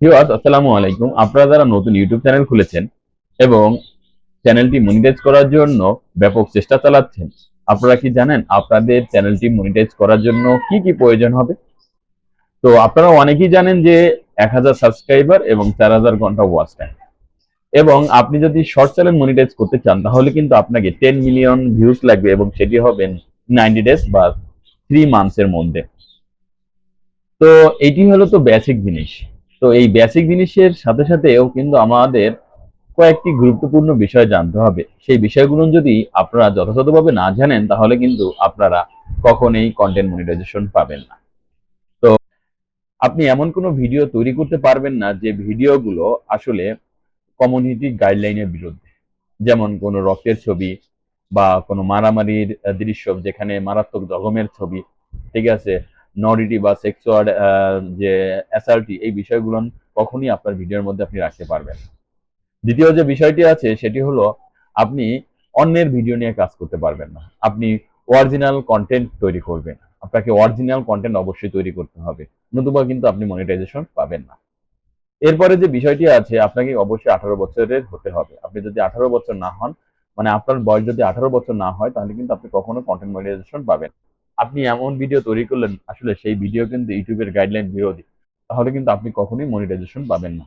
Viewers, আসসালামু আলাইকুম। আপনারা যারা নতুন ইউটিউব চ্যানেল খুলেছেন এবং চ্যানেলটি মনিটাইজ করার জন্য ব্যাপক চেষ্টা চালাচ্ছেন, আপনারা কি জানেন আপনাদের চ্যানেলটি মনিটাইজ করার জন্য কি কি প্রয়োজন হবে? তো আপনারা অনেকেই জানেন যে এক হাজার সাবস্ক্রাইবার এবং চার হাজার ঘণ্টা ওয়াচ টাইম এবং আপনি যদি শর্ট চ্যানেল মনিটাইজ করতে চান, তাহলে কিন্তু আপনাকে টেন মিলিয়ন ভিউজ লাগবে এবং সেটি হবে নাইনটি ডেজ বা থ্রি মান্থসের মধ্যে। তো এটি হলো তো বেসিক জিনিস। তো এই বেসিক জিনিসের সাথে সাথেও কিন্তু আমাদের কয়েকটি গুরুত্বপূর্ণ বিষয় জানতে হবে। সেই বিষয়গুলো যদি আপনারা যথাযথভাবে না জানেন, তাহলে কিন্তু আপনারা কখনোই কন্টেন্ট মনিটাইজেশন পাবেন না। তো আপনি এমন কোনো ভিডিও তৈরি করতে পারবেন না, যে ভিডিওগুলো আসলে কমিউনিটি গাইডলাইনের বিরুদ্ধে। যেমন কোনো রক্তের ছবি বা কোনো মারামারির দৃশ্য, যেখানে মারাত্মক জখমের ছবি, ঠিক আছে? নডিটি বা সেক্সুয়াল যে অ্যাসাল্টি এই বিষয়গুলো কখনই আপনার ভিডিওর মধ্যে আপনি রাখতে পারবেন দ্বিতীয় যে বিষয়টি আছে, সেটি হলো আপনি অন্যের ভিডিও নিয়ে কাজ করতে পারবেন না। আপনি অরিজিনাল কন্টেন্ট তৈরি করবেন। আপনাকে অরিজিনাল কন্টেন্ট অবশ্যই তৈরি করতে হবে। নতুবা কিন্তু আপনি মনিটাইজেশন পাবেন না। এরপরে যে বিষয়টি আছে, আপনাকে অবশ্যই আঠারো বছরের হতে হবে। আপনি যদি আঠারো বছর না হন মানে আপনার বয়স যদি আঠারো বছর না হয়, তাহলে কিন্তু আপনি কখনো কন্টেন্ট মনিটাইজেশন পাবেন। আপনি এমন ভিডিও তৈরি করলেন, আসলে সেই ভিডিও কিন্তু ইউটিউবের গাইডলাইন বিরোধী। তাহলে কিন্তু আপনি কখনোই মনিটাইজেশন পাবেন না।